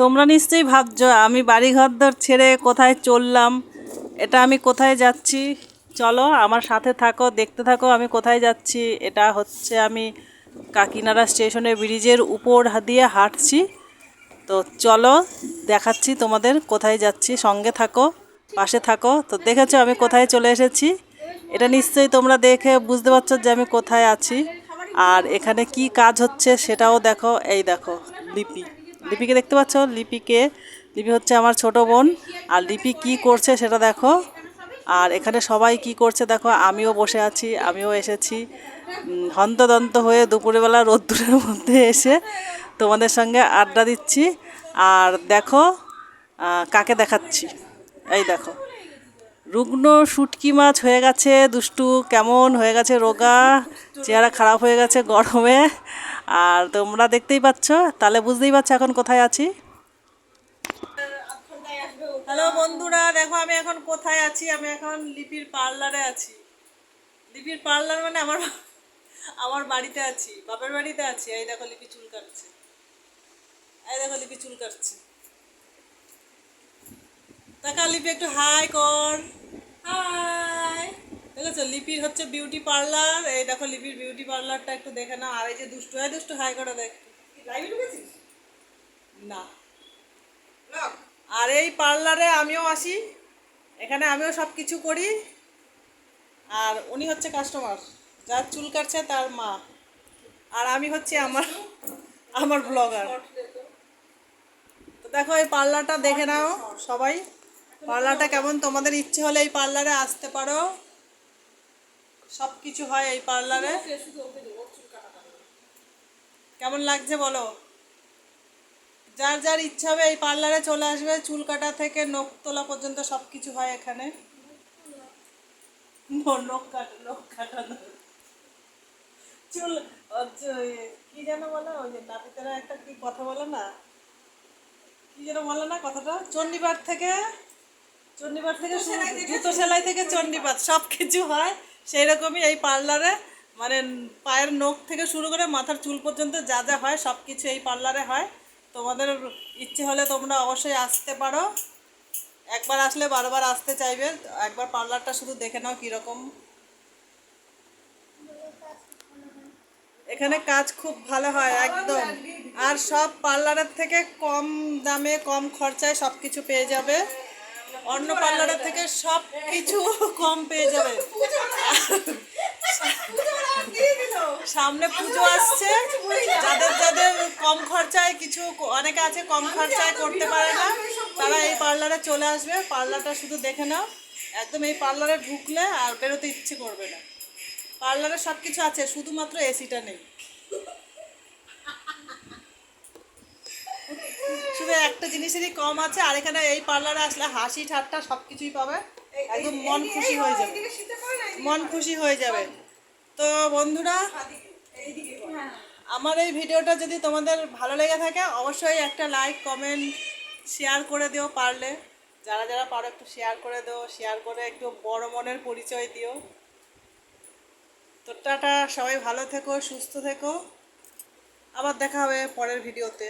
তোমরা নিশ্চয়ই ভাবছ, আমি বাড়ি ঘরদর ছেড়ে কোথায় চললাম? এটা আমি কোথায় যাচ্ছি? চলো আমার সাথে থাকো, দেখতে থাকো আমি কোথায় যাচ্ছি। এটা হচ্ছে আমি কাকিনাড়া স্টেশনের ব্রিজের উপর দিয়ে হাঁটছি। তো চলো দেখাচ্ছি তোমাদের কোথায় যাচ্ছি, সঙ্গে থাকো, পাশে থাকো। তো দেখেছ আমি কোথায় চলে এসেছি? এটা নিশ্চয়ই তোমরা দেখে বুঝতে পারছ যে আমি কোথায় আছি। আর এখানে কি কাজ হচ্ছে সেটাও দেখো, এই দেখো, লিপি। লিপিকে দেখতে পাচ্ছ? লিপিকে। লিপি হচ্ছে আমার ছোট বোন। আর লিপি কি করছে সেটা দেখো। আর এখানে সবাই কি করছে দেখো, আমিও বসে আছি, আমিও এসেছি। হন্তদন্ত হয়ে দুপুরবেলা রোদ্দুরের মধ্যে এসে তোমাদের সঙ্গে আড্ডা দিচ্ছি। আর দেখো কাকে দেখাচ্ছি? এই দেখো। রুগ্ন শুটকি মাছ হয়ে গেছে, দুষ্টু কেমন হয়ে গেছে, রোগা। চেহারা খারাপ হয়ে গেছে, গরমে। আর তোমরা দেখতেই পাচ্ছ, তাহলে বুঝতেই পারছ এখন কোথায় আছি। হ্যালো বন্ধুরা, দেখো আমি এখন কোথায় আছি? আমি এখন লিপির পার্লারে আছি। লিপির পার্লার মানে আমার আমার বাড়িতে আছি, বাপের বাড়িতে আছি। এই দেখো লিপি চুল কাটছে। এই দেখো লিপি চুল কাটছে। টাকা লিপি, একটু হাই কর। হাই। দেখেছ লিপির হচ্ছে বিউটি পার্লার এই দেখো লিপির বিউটি পার্লারটা একটু দেখে নাও। আর এই যে দুষ্টু হয় দুষ্টু হাই করে দেখ। না। আর এই পার্লারে আমিও আসি এখানে আমিও সব কিছু করি। আর উনি হচ্ছে কাস্টমার যার চুল কাটছে তার মা। আর আমি হচ্ছে আমার আমার ব্লগার তো দেখো এই পার্লারটা দেখে নাও সবাই। পার্লারটা কেমন? তোমাদের ইচ্ছে হলে এই পার্লারে আসতে পারো। সব কিছু হয় এই পার্লারে কেমন লাগছে বলো? যার যার ইচ্ছা হবে এই পার্লারে চলে আসবে চুল কাটা থেকে নখ তোলা পর্যন্ত সব কিছু হয় এখানে। নখ কাটা নখ কাটানো চুল কি যেন বলে ওই যে নাপিতেরা একটা কি কথা বলে না? কি যেন বলে না কথাটা? চণ্ডীপাঠ থেকে চণ্ডীপাঠ থেকে জুতো সেলাই থেকে চণ্ডীপাঠ। সব কিছু হয়। সেই রকমই এই পার্লারে মানে পায়ের নখ থেকে শুরু করে মাথার চুল পর্যন্ত যা যা হয় সব কিছু এই পার্লারে হয়। তোমাদের ইচ্ছে হলে তোমরা অবশ্যই আসতে পারো। একবার আসলে বারবার আসতে চাইবে। একবার পার্লারটা শুধু দেখে নাও কীরকম। এখানে কাজ খুব ভালো হয়, একদম। আর সব পার্লারের থেকে কম দামে, কম খরচায় সব কিছু পেয়ে যাবে। অন্য পার্লারের থেকে সব কিছু কম পেয়ে যাবে। সামনে পুজো আসছে। যাদের যাদের কম খরচায়, কিছু অনেকে আছে কম খরচায় করতে পারে না, তারা এই পার্লারে চলে আসবে। পার্লারটা শুধু দেখে নাও। একদম এই পার্লারে ঢুকলে আর বেরোতে ইচ্ছে করবে না। পার্লারে সব কিছু আছে, শুধুমাত্র এসিটা নেই। শুধু একটা জিনিসেরই কম আছে আর এখানে এই পার্লারে আসলে হাসি ঠাট্টা সব কিছুই পাবে একদম মন খুশি হয়ে যাবে। মন খুশি হয়ে যাবে। তো বন্ধুরা আমার এই ভিডিওটা যদি তোমাদের ভালো লেগে থাকে অবশ্যই একটা লাইক কমেন্ট শেয়ার করে দিও পারলে। যারা যারা পারো একটু শেয়ার করে দিও শেয়ার করে একটু বড় মনের পরিচয় দিও। তো টাটা সবাই ভালো থেকো সুস্থ থেকো। আবার দেখা হবে পরের ভিডিওতে।